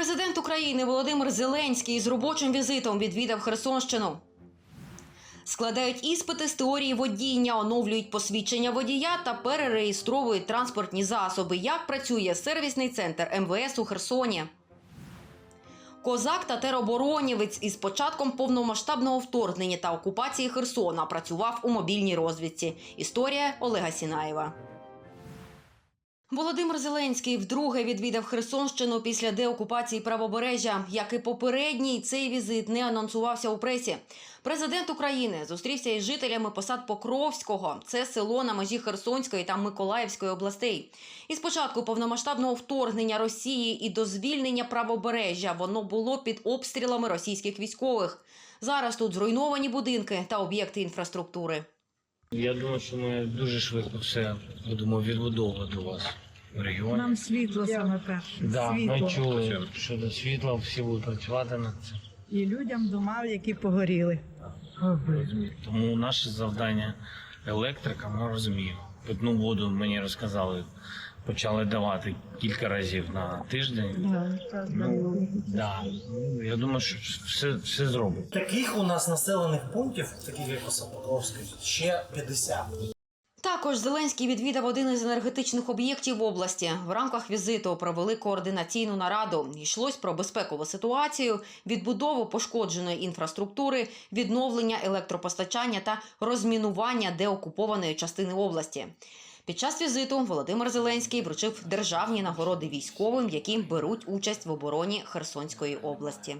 Президент України Володимир Зеленський з робочим візитом відвідав Херсонщину. Складають іспити з теорії водіння, оновлюють посвідчення водія та перереєстровують транспортні засоби. Як працює сервісний центр МВС у Херсоні? Козак та тероборонівець із початком повномасштабного вторгнення та окупації Херсона працював у мобільній розвідці. Історія Олега Сінаєва. Володимир Зеленський вдруге відвідав Херсонщину після деокупації правобережжя. Як і попередній, цей візит не анонсувався у пресі. Президент України зустрівся із жителями посад Покровського. Це село на межі Херсонської та Миколаївської областей. І з початку повномасштабного вторгнення Росії і до звільнення правобережжя воно було під обстрілами російських військових. Зараз тут зруйновані будинки та об'єкти інфраструктури. Я думаю, що ми дуже швидко все будемо відбудовувати у вас в регіоні. Нам світло саме перше. да, ми чули щодо світла, всі будуть працювати над цим. І людям дома, які погоріли. Розумію. Тому наше завдання електрика, ми розуміємо. Питну воду мені розказали, почали давати кілька разів на тиждень. Ну, да. Ну, Я думаю, що все, все зробимо. Таких у нас населених пунктів, таких як Покровський, ще 50. Також Зеленський відвідав один із енергетичних об'єктів області. В рамках візиту провели координаційну нараду. Йшлось про безпекову ситуацію, відбудову пошкодженої інфраструктури, відновлення електропостачання та розмінування деокупованої частини області. Під час візиту Володимир Зеленський вручив державні нагороди військовим, які беруть участь в обороні Херсонської області.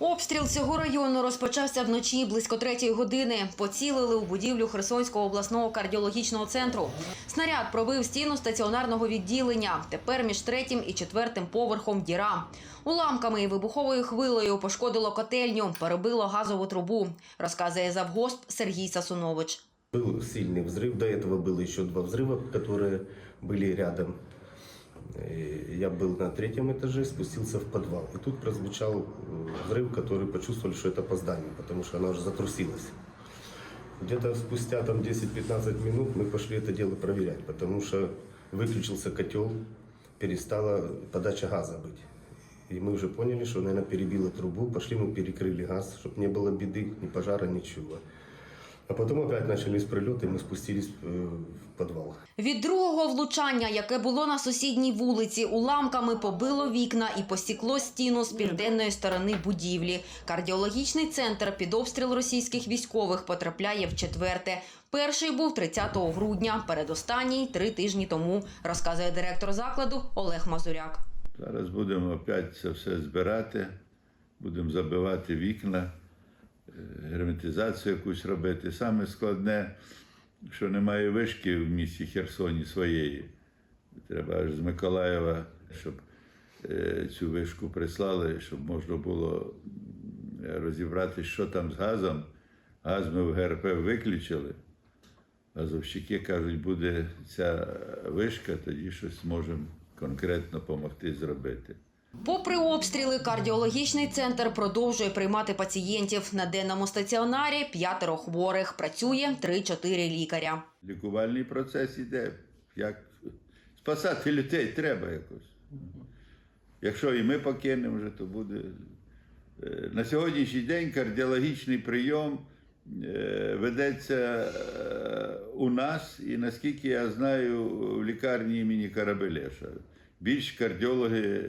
Обстріл цього району розпочався вночі близько третьої години. Поцілили у будівлю Херсонського обласного кардіологічного центру. Снаряд пробив стіну стаціонарного відділення. Тепер між третім і четвертим поверхом діра. Уламками і вибуховою хвилею пошкодило котельню, перебило газову трубу, розказує завгосп Сергій Сасунович. Был сильный взрыв. До этого было еще два взрыва, которые были рядом. Я был на третьем этаже, спустился в подвал. И тут прозвучал э, взрыв, который почувствовали, что это по зданию, потому что она уже затрусилась. Где-то спустя там 10-15 минут мы пошли это дело проверять, потому что выключился котел, перестала подача газа быть. И мы уже поняли, что, наверное, перебило трубу. Пошли мы перекрыли газ, чтобы не было беды, ни пожара, ничего. А потом опять начались прилеты, и мы спустились э, в подвал. Від другого влучання, яке було на сусідній вулиці, уламками побило вікна і посікло стіну з південної сторони будівлі. Кардіологічний центр під обстріл російських військових потрапляє в четверте. Перший був 30 грудня, передостанній три тижні тому, розказує директор закладу Олег Мазуряк. Зараз будемо опять це все збирати, будемо забивати вікна, е, герметизацію якусь робити. Саме складне, що немає вишки в місті Херсоні своєї. Треба аж з Миколаєва, щоб е, цю вишку прислали, щоб можна було розібрати, що там з газом. Газ ми в ГРП виключили. Газовщики кажуть, буде ця вишка, тоді щось зможемо конкретно допомогти зробити. Попри обстріли, кардіологічний центр продовжує приймати пацієнтів. На денному стаціонарі п'ятеро хворих. Працює 3-4 лікаря. Лікувальний процес іде. Як спасати людей треба якось. Якщо і ми покинемо вже, то буде. Е, На сьогоднішній день кардіологічний прийом е, ведеться е, у нас, і наскільки я знаю, в лікарні імені Карабелеша. Більш кардіологи е,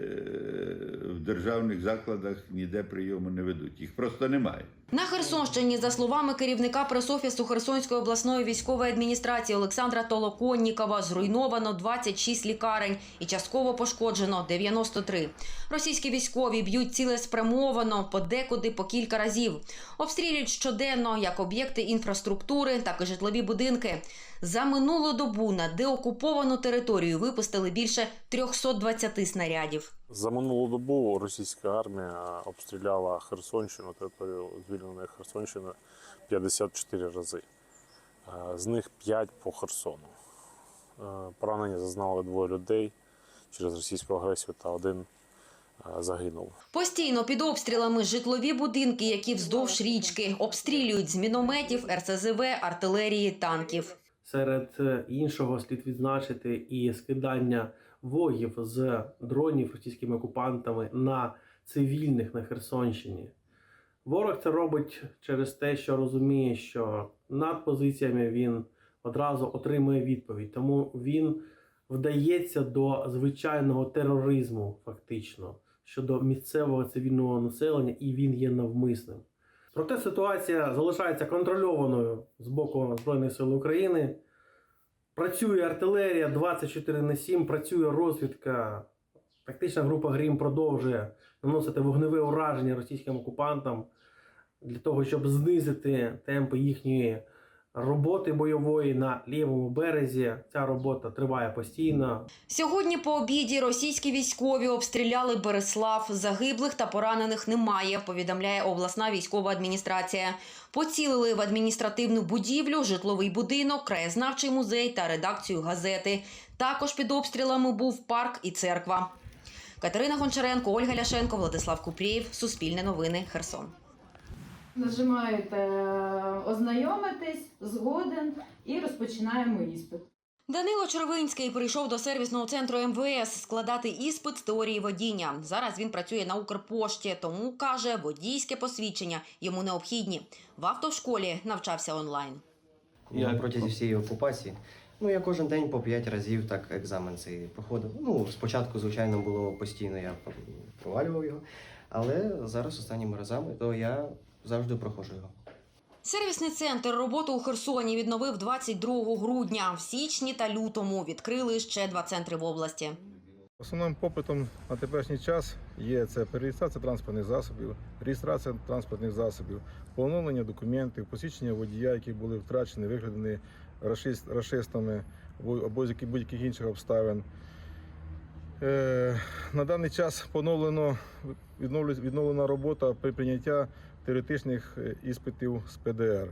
в державних закладах ніде прийому не ведуть. Їх просто немає. На Херсонщині, за словами керівника пресофісу Херсонської обласної військової адміністрації Олександра Толоконнікова, зруйновано 26 лікарень і частково пошкоджено 93. Російські військові б'ють цілеспрямовано, подекуди по кілька разів. Обстрілюють щоденно як об'єкти інфраструктури, так і житлові будинки. За минулу добу на деокуповану територію випустили більше 320 снарядів. За минулу добу російська армія обстріляла Херсонщину, територію звільненої Херсонщини 54 рази. Е, З них 5 по Херсону. Е, Поранення зазнали двоє людей через російську агресію та один е, загинув. Постійно під обстрілами житлові будинки, які вздовж річки обстрілюють з мінометів, РСЗВ, артилерії, танків. Серед е, іншого слід відзначити і скидання вогів з дронів російськими окупантами на цивільних на Херсонщині. Ворог це робить через те, що розуміє, що над позиціями він одразу отримує відповідь. Тому він вдається до звичайного тероризму, фактично, щодо місцевого цивільного населення, і він є навмисним. Проте ситуація залишається контрольованою з боку Збройних сил України. Працює артилерія 24 на 7, працює розвідка. Тактична група Грім продовжує наносити вогневе ураження російським окупантам для того, щоб знизити темпи їхньої роботи бойової на лівому березі. Ця робота триває постійно. Сьогодні по обіді російські військові обстріляли Береслав. Загиблих та поранених немає. Повідомляє обласна військова адміністрація. Поцілили в адміністративну будівлю, житловий будинок, краєзнавчий музей та редакцію газети. Також під обстрілами був парк і церква. Катерина Гончаренко, Ольга Ляшенко, Владислав Купрієв. Суспільне новини. Херсон. Нажимаєте е, ознайомитись, згоден і розпочинаємо іспит. Данило Червинський прийшов до сервісного центру МВС складати іспит з теорії водіння. Зараз він працює на Укрпошті, тому каже, водійське посвідчення йому необхідні. В автошколі навчався онлайн. На протязі всієї окупації. Ну, я кожен день по 5 разів так екзамен цей проходив. Ну, спочатку, звичайно, було постійно, я провалював його, але зараз останніми разами, то я завжди проходжу його. Сервісний центр роботу у Херсоні відновив 22 грудня. В січні та лютому відкрили ще два центри в області. Основним попитом на теперішній час є це перереєстрація транспортних засобів, реєстрація транспортних засобів, поновлення документів, посвідчення водія, які були втрачені, викрадені рашист- рашистами або з будь-яких інших обставин. Е, на даний час поновлено відновлена робота при прийняття теоретичних е, іспитів з ПДР.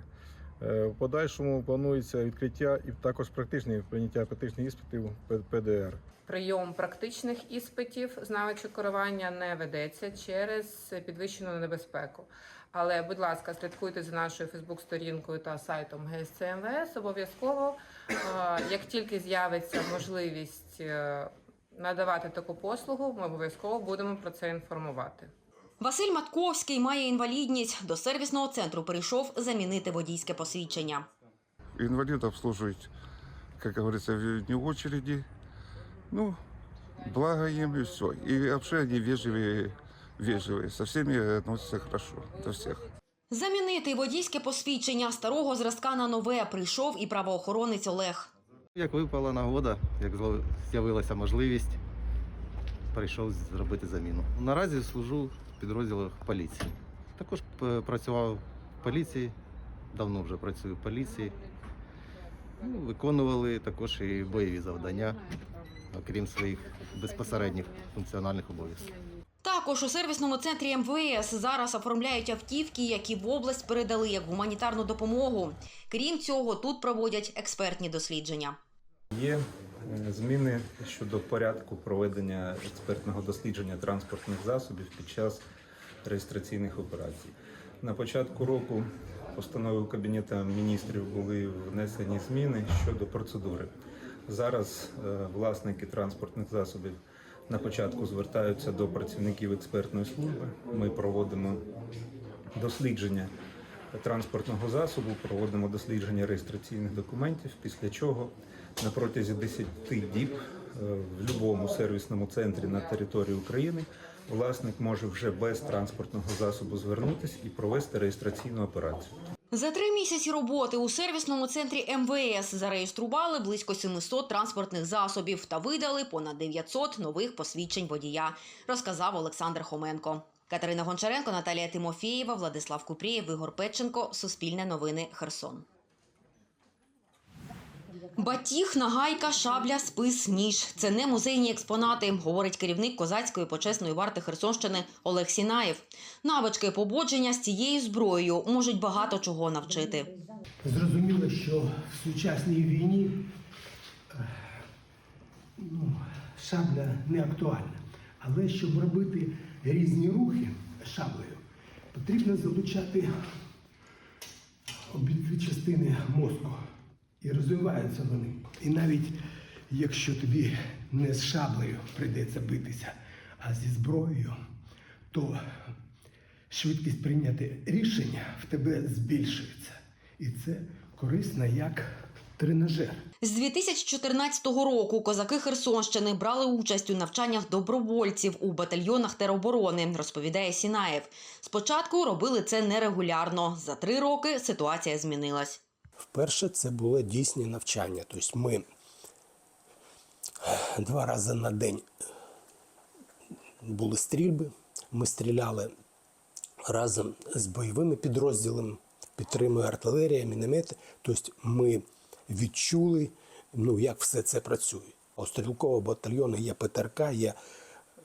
Е, В подальшому планується відкриття і також практичне прийняття практичних іспитів ПДР. Прийом практичних іспитів з навичок керування не ведеться через підвищену небезпеку. Але, будь ласка, слідкуйте за нашою Фейсбук-сторінкою та сайтом ГСЦ МВС. Обов'язково, е, як тільки з'явиться можливість надавати таку послугу, ми обов'язково будемо про це інформувати. Василь Матковський має інвалідність. До сервісного центру прийшов замінити водійське посвідчення. Инвалид обслуживать, как говорится, в- не в очереди. Ну, благо им и все. И вообще они вежливые, вежливые. Со всеми относятся хорошо, до всех. Замінити водійське посвідчення старого зразка на нове прийшов і правоохоронець Олег. Як випала нагода, як з'яв- з'явилася можливість, прийшов зробити заміну. Наразі служу в підрозділах поліції. Також працював в поліції, давно вже працюю в поліції. Ну, виконували також і бойові завдання, окрім своїх безпосередніх функціональних обов'язків. Також у сервісному центрі МВС зараз оформляють автівки, які в область передали як гуманітарну допомогу. Крім цього, тут проводять експертні дослідження. Є е, зміни щодо порядку проведення експертного дослідження транспортних засобів під час реєстраційних операцій. На початку року постановою Кабінету міністрів були внесені зміни щодо процедури. Зараз е, власники транспортних засобів на початку звертаються до працівників експертної служби. Ми проводимо дослідження транспортного засобу, проводимо дослідження реєстраційних документів, після чого на протязі 10 діб е, в будь-якому сервісному центрі на території України власник може вже без транспортного засобу звернутися і провести реєстраційну операцію. За три місяці роботи у сервісному центрі МВС зареєстрували близько 700 транспортних засобів та видали понад 900 нових посвідчень водія, розказав Олександр Хоменко. Катерина Гончаренко, Наталія Тимофєєва, Владислав Купрієв, Ігор Петченко. Суспільне новини. Херсон. Батіг, нагайка, шабля, спис, ніж це не музейні експонати, говорить керівник козацької почесної варти Херсонщини Олег Сінаєв. Навички пободження з цією зброєю можуть багато чого навчити. Зрозуміло, що в сучасній війні е, ну, шабля не актуальна. Але щоб робити різні рухи шаблею, потрібно залучати обидві частини мозку. І розвиваються вони. І навіть якщо тобі не з шаблею прийдеться битися, а зі зброєю, то швидкість прийняти рішення в тебе збільшується. І це корисно як тренажер. З 2014 року козаки Херсонщини брали участь у навчаннях добровольців у батальйонах тероборони, розповідає Сінаєв. Спочатку робили це нерегулярно. За три роки ситуація змінилась. Вперше це було дійсні навчання. Тобто ми два рази на день були стрільби, ми стріляли разом з бойовими підрозділами, підтримує артилерія, міномети. Тобто ми відчули, ну, як все це працює. У стрілкового батальйону є ПТРК, є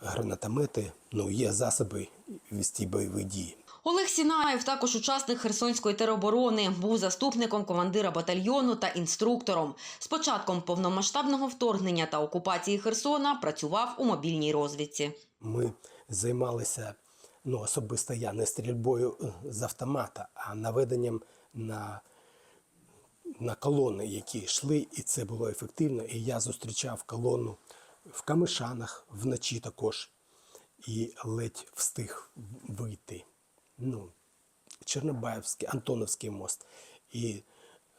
гранатомети, ну, є засоби вести бойові дії. Олег Сінаєв, також учасник Херсонської тероборони, був заступником командира батальйону та інструктором. З початком повномасштабного вторгнення та окупації Херсона працював у мобільній розвідці. Ми займалися ну, особисто я не стрільбою з автомата, а наведенням на, на колони, які йшли, і це було ефективно. І я зустрічав колону в Камишанах вночі також, і ледь встиг вийти. Ну, Чорнобаївський, Антоновський мост. І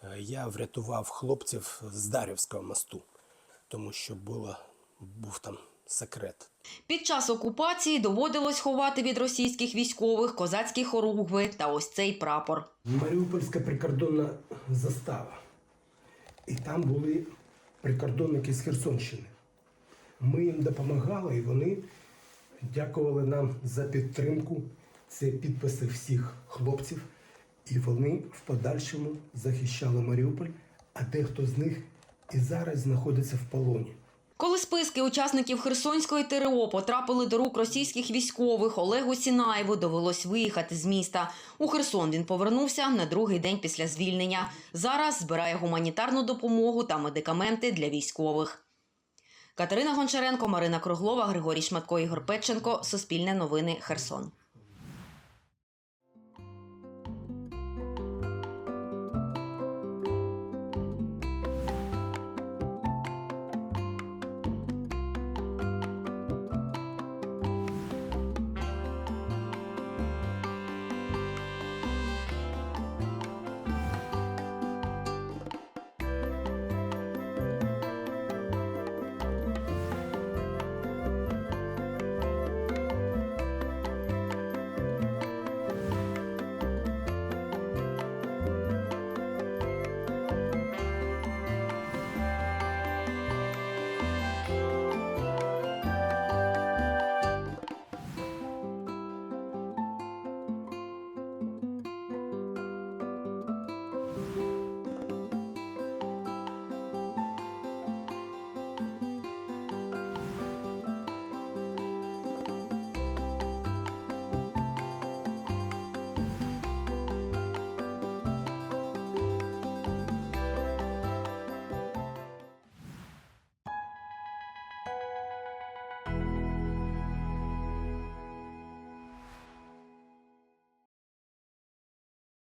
е, я врятував хлопців з Дарівського мосту, тому що було, був там секрет. Під час окупації доводилось ховати від російських військових козацькі хоругви та ось цей прапор. Маріупольська прикордонна застава. І там були прикордонники з Херсонщини. Ми їм допомагали, і вони дякували нам за підтримку. Це підписи всіх хлопців. І вони в подальшому захищали Маріуполь, а дехто з них і зараз знаходиться в полоні. Коли списки учасників Херсонської ТРО потрапили до рук російських військових, Олегу Сінаєву довелось виїхати з міста. У Херсон він повернувся на другий день після звільнення. Зараз збирає гуманітарну допомогу та медикаменти для військових. Катерина Гончаренко, Марина Круглова, Григорій Шматко, Ігор Петченко. Суспільне новини. Херсон.